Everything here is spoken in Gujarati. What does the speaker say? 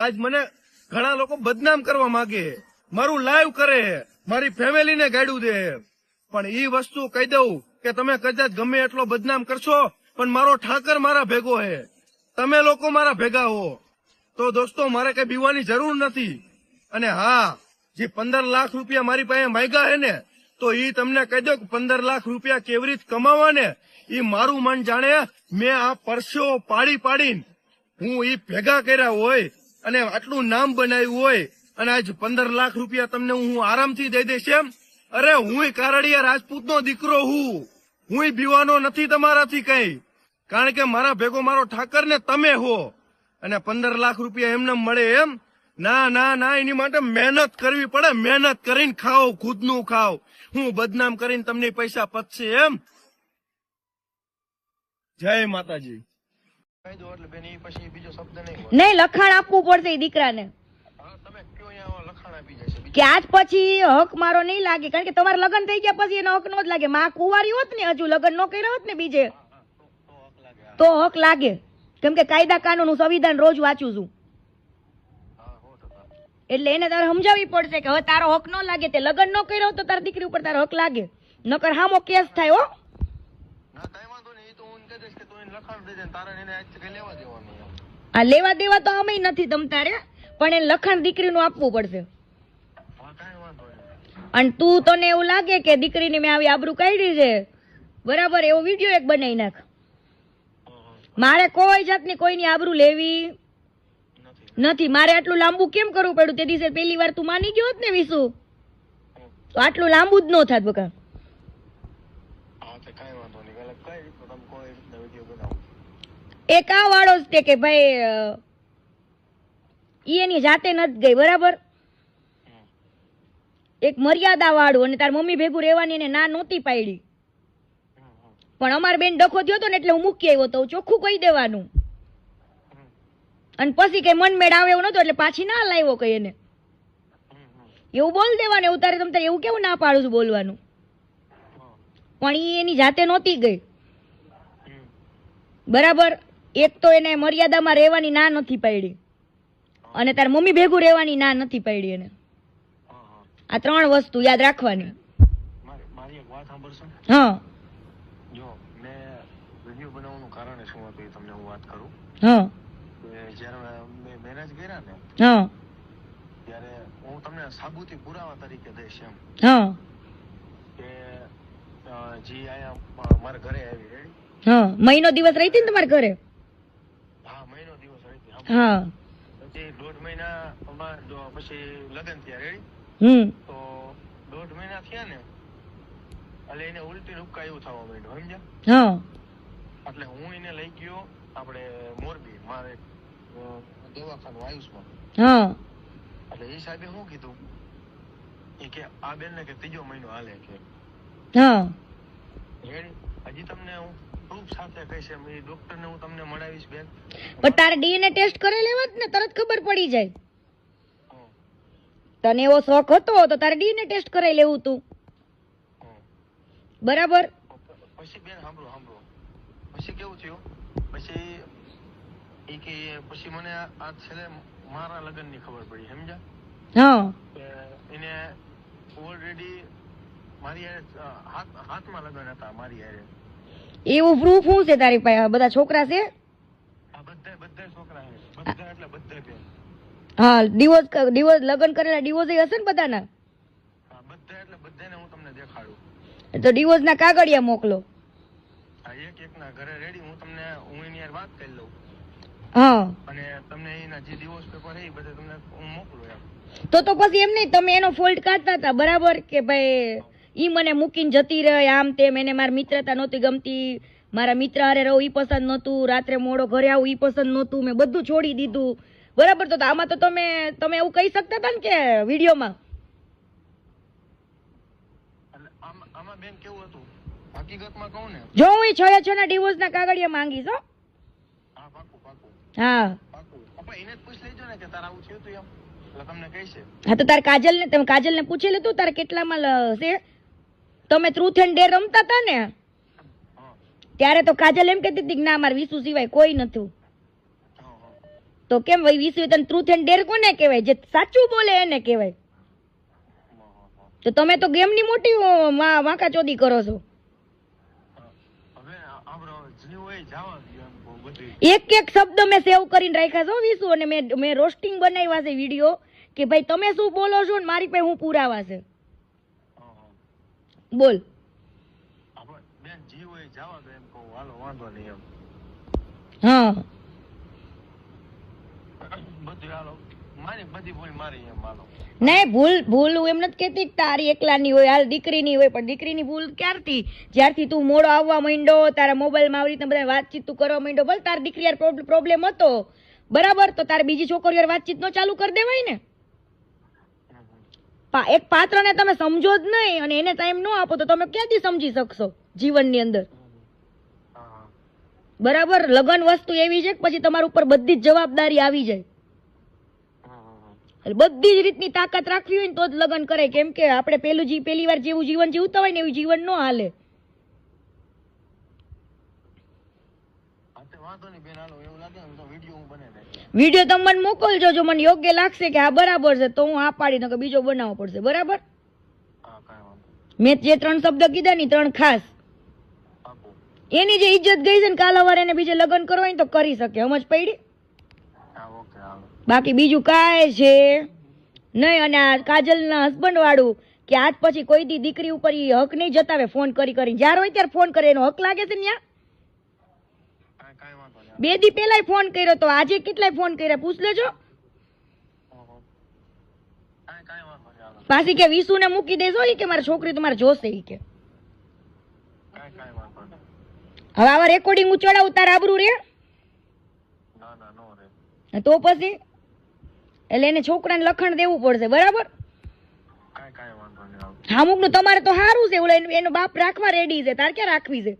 આજ મને ઘણા લોકો બદનામ કરવા માંગે મારું લાઈવ કરે મારી ફેમિલીને ગાડું દે પણ એ વસ્તુ કહી દઉં કે તમે કદાચ ગમે એટલો બદનામ કરશો, પણ મારો ઠાકર મારા ભેગો હે તમે લોકો મારા ભેગા હો. તો દોસ્તો, મારે કઈ બીવાની જરૂર નથી. અને હા, જે પંદર લાખ રૂપિયા મારી પાસે માંગ્યા હે ને, તો ઈ તમને કહી દો કે પંદર લાખ રૂપિયા કેવી રીતે કમાવા ને ઈ મારું મન જાણે મેં આ પરસ્યો પાડી પાડીને હું ઈ ભેગા કર્યા હોય અને આટલું નામ બનાવ્યું હોય, અને આજ પંદર લાખ રૂપિયા તમને હું આરામથી દઈ દઈશ એમ? અરે હું કારડિયા રાજપૂતનો દીકરો હું. હું બીવાનો નથી તમારાથી કઈ. કારણ કે મારા ભેગો મારો ઠાકર ને તમે હો. અને પંદર લાખ રૂપિયા એમને મળે એમ? ના ના ના, એની માટે મહેનત કરવી પડે. મહેનત કરીને ખાઓ, ખુદનું ખાઓ. હું બદનામ કરીને તમને પૈસા પતશે એમ? જય માતાજી. નહીં લખાણ આપવું પડશે દીકરાને. કે આજ પછી હક મારો નહીં લાગે કારણ કે તમારે લગ્ન થઈ ગયા પછી એનો હક નો જ લાગે. માં કુંવારી હોત ને હજુ લગ્ન નો કર્યા હોત ને બીજે તો હક લાગે કેમ કે કાયદા કાનૂન હું સંવિધાન રોજ વાંચું છું. એટલે એને તારે સમજાવવી પડશે કે હવે તારો હક નો લાગે તે લગ્ન નો કર્યો તો તારી દીકરી ઉપર તારો હક લાગે. નકર હામો કેસ થાય હો. આ લેવા દેવા તો અમે નથી તમ તારે પણ એને લખાણ દીકરીનું આપવું પડશે. અને તું તને એવું લાગે કે દીકરીને મેં આવી આબરૂ કાઢી છે? બરાબર એવો વીડિયો એક બનાવી નાખ. મારે કોઈ જાતની કોઈની આબરૂ લેવી નથી. નથી. મારે આટલું લાંબુ કેમ કરવું પડ્યું? તે દિવસે પહેલી વાર તું માની ગયો હોત ને વિશુ તો આટલું લાંબુ જ ન થાત બકા હા તે કાંઈ વાંધો નહીં એટલે કઈ રીતનો તમે કોઈ રીતના વીડિયો બનાવો એક આ વાળો જ તે કે ભાઈ ઈ એની જાતે નથી ગઈ બરાબર? એક મર્યાદા વાળું અને તાર મમ્મી ભેગું રહેવાની એને ના નહોતી પાડી. પણ અમાર બેન ડખો થયો હતો ને એટલે હું મૂકી આવ્યો તો ચોખ્ખું કહી દેવાનું. અને પછી કઈ મનમેડ આવે એવું નતો એટલે પાછી ના લાવ્યો કઈ એને. એવું બોલ દેવાનું એવું તારે તમે એવું કેવું ના પાડું છું બોલવાનું? પણ એ એની જાતે નહોતી ગઈ. બરાબર? એક તો એને મર્યાદામાં રહેવાની ના નથી પાડી. અને તાર મમ્મી ભેગું રહેવાની ના નથી પાડી એને. આ ત્રણ વસ્તુ યાદ રાખવાની. મારી મારી એક વાત સાંભળશો? હા. જો મેં વીડિયો બનાવવાનું કારણ શું હતું એ તમને હું વાત કરું? હા. જ્યારે મેં મેરેજ કર્યા ને હા. ત્યારે હું તમને સાબુતી પુરાવા તરીકે દઈશ એમ. હા. કે જી આયા મારા ઘરે આવી રેડી હા મહિનો દિવસ રહી હતી ને તમારા ઘરે? હા મહિનો દિવસ રહી હતી. હા. પછી દોઢ મહિના પછી લગ્ન થયા રેડી હમ. તો દોઢ મહિના થયા ને એટલે એને ઉલટી રૂપકા એવું થવા માંડ્યું સમજ્યા? હા. એટલે હું એને લઈ ગયો આપણે મોરબી મારે દવાખાનું આયુષમાં હા. એટલે એ સાહેબે શું કીધું? એ કે આ બેન ને કે ત્રીજો મહિનો હાલે કે. હા. હજી તમને હું પ્રૂફ સાથે કહીશ. એમ એ ડોક્ટર ને હું તમને મળાવીશ બેન. પણ તારે ડીએનએ ટેસ્ટ કરી લેવા ને તરત ખબર પડી જાય. તને એવો શોખ હતો તો તારે ડીએનએ ટેસ્ટ કરાવી લેવું તું. બરાબર? પછી બેન સાંભળો સાંભળો પછી કેવું થયું? પછી એ કે પછી મને આ છેલ્લે મારા લગ્નની ખબર પડી સમજ્યા? હા. એને ઓલરેડી મારી હાથ હાથમાં લગ્ન હતા મારી હારે. એવું પ્રૂફ શું છે તારી પાસે? બધા છોકરા છે? હા ડિવોર્સ ડિવોર્સ લગ્ન કરેલા ડિવોર્સ હશે ને બધાના? તો ડિવોર્સ ના કાગળિયા મોકલો. એક એક ના ઘરે રેડી હું તમને હું એની યાર વાત કરી લઉં. હા. અને તમને એના જે ડિવોર્સ પેપર એ બધા તમને હું મોકલું એમ. તો તો પછી એમ નહીં તમે એનો ફોલ્ટ કાઢતા હતા બરાબર? કે ભાઈ ઈ મને મૂકીને જતી રહે આમ તેમ. એને મારી મિત્રતા નહોતી ગમતી. મારા મિત્ર હારે રહું એ પસંદ નહોતું. રાત્રે મોડો ઘરે આવું ઈ પસંદ નહોતું. મેં બધું છોડી દીધું. બરાબર? તો આમાં તો તમે તમે એવું કહી શકતા હતા ને કે વિડીયોમાં? આમાં બેન કેવું હતું? હકીકતમાં કહું ને. જો હું છ એ છ ના ડિવોર્સ ના કાગળિયા માંગીશ હો. હા પાકું પાકું. હા. પાકું. પપ્પા એને જ પૂછ લેજો ને કે તારે આવું થયું હતું એમ. એટલે તમને કહીશે. હા તો તારે કાજલ ને તમે કાજલ ને પૂછી લીધું? તારે કેટલામાં છે? તમે ટ્રુથ એન્ડ ડેર રમતા હતા ને? ત્યારે તો કાજલ એમ કહેતી હતી કે ના, મારે વિસુ સિવાય કોઈ નતું. તો કેમ ભાઈ વિશ્વ તને ટ્રુથ એન્ડ ડેર કોને કહેવાય? જે સાચું બોલે એને કહેવાય. તો તમે તો ગેમની મોટી વાંકા ચોદી કરો છો. એક એક શબ્દ મેં સેવ કરીને રાખ્યા છો વિશુ અને મેં મેં રોસ્ટિંગ બનાવ્યા છે વીડિયો કે ભાઈ તમે શું બોલો છો ને મારી પાસે હું પુરાવા છે હા, હા. બોલ આપણે બેન જીવ હોય જવા દો એમ કહું હાલો વાંધો નહીં એમ હા. નહીં ભૂલ ભૂલ હું એમ નથી કહેતી. તારી એકલાની હોય હાલ દીકરીની હોય પણ દીકરીની ભૂલ ક્યારથી? જ્યારથી તું મોડો આવવા માંડ્યો તારા મોબાઈલમાં આવી રીતે બધા વાતચીત તું કરવા માંડ્યો. ભલે તારી દીકરી યાર પ્રોબ્લેમ હતો. બરાબર? તો તારે બીજી છોકરીઓ વાતચીત નો ચાલુ કરી દેવાય ને. એક પાત્રને તમે સમજો જ નહીં અને એને ટાઈમ ન આપો તો તમે ક્યાંથી સમજી શકશો જીવનની અંદર? બરાબર? લગન વસ્તુ એવી છે કે પછી તમારા ઉપર બધી જ જવાબદારી આવી જાય. બધી જ રીતની તાકાત રાખવી હોય ને તો જ લગ્ન કરે કેમ કે આપણે પેલું જી, પહેલી વાર જેવું જીવન જીવતા હોય ને એવું જીવન ન હાલે હા તે વાંધો નહીં બેન હાલો એવું લાગે ને તો વીડિયો તમે મને મોકલજો જો મને યોગ્ય લાગશે કે આ બરાબર છે તો હું આ પાડી કે બીજો બનાવવો પડશે બરાબર. મેં જે ત્રણ શબ્દ કીધા ની ત્રણ ખાસ. એની જે ઇજ્જત ગઈ છે ને કાલ અવારે એને બીજે લગ્ન કરવા તો કરી શકે સમજ પડી? બાકી બીજું કાંઈ છે નહીં અને આ કાજલના હસબન્ડ વાળું કે આજ પછી કોઈ દી દીકરી ઉપર ઈ હક નહીં જતાવે ફોન કરી કરી જ્યારે હોય ત્યારે ફોન કરે એનો હક લાગે છે ને ન્યા? કાંઈ કાંઈ વાંધો નહીં બે દી પહેલાય ફોન કર્યો તો આજે કેટલાય ફોન કર્યા? પૂછ લેજો. પાછી કે વિશુને મૂકી દેજો કે મારી છોકરી તમારે જોશે કે. હવે આવા રેકોર્ડિંગ ઉચોડા ઉતાર આબરું રે? ના ના નો તો પછી? એટલે એને છોકરાને લખણ દેવું પડશે બરાબર? હામુક અમુકનું તમારે તો સારું છે એનો બાપ રાખવા રેડી છે તાર ક્યાં રાખવી છે?